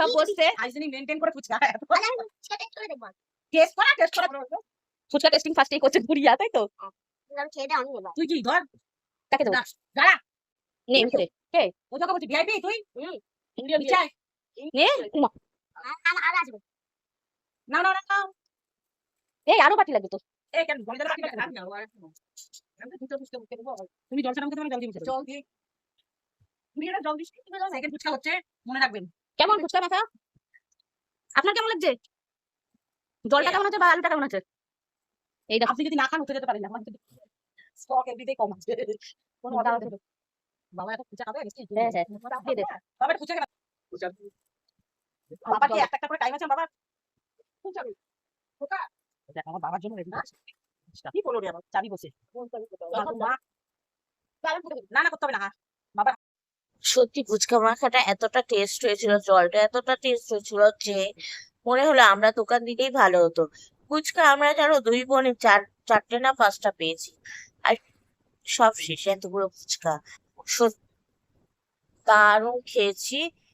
সব বসছে। করে ফুচকা তাহলে আমি সেটা করে দেখব টেস্ট করা টেস্ট করা। ফুচকা টেস্টিং ফার্স্টেই করছে গুড়িয়া তাই তো? কি ধর। তাকে দেবো। দাঁড়া। নে ভিতরে ও তোকে বলছি ভিআইপি তুই? ইন্ডিয়ান চাই নে উমা, আর আর আসবে। না না না এই আরও বাটি লাগবে তো তুমি জল ছাড়া জল দিয়ে জল দিয়ে জল ফুচকা হচ্ছে মনে রাখবেন। কেমন ফুচকা আপনার কেমন লাগছে? জলটা কেমন আছে বা আলুটা কেমন আছে? এই আপনি যদি না খান উঠে যেতে পারেন না। স্টক এভরিডে কম আছে। কোনো আছে বাবা এখন ফুচকা খাবে? হ্যাঁ, হ্যাঁ। দিয়ে দে। বাবা খাবে। বাবা কি একটা একটা করে টাইম আছে? বাবা দেখ আমার বাবার জন্য রেডি কি বলো রে চাবি বসে। না না করতে হবে না বাবা সত্যি ফুচকা মাখাটা এতটা টেস্ট হয়েছিল জলটা এতটা টেস্ট হয়েছিল যে মনে হলো আমরা দোকান দিলেই ভালো হতো। ফুচকা আমরা জানো দুই বোনে চার চারটে না পাঁচটা পেয়েছি। আর সব শেষে এতগুলো ফুচকা। সত্যি দারুণ খেয়েছি।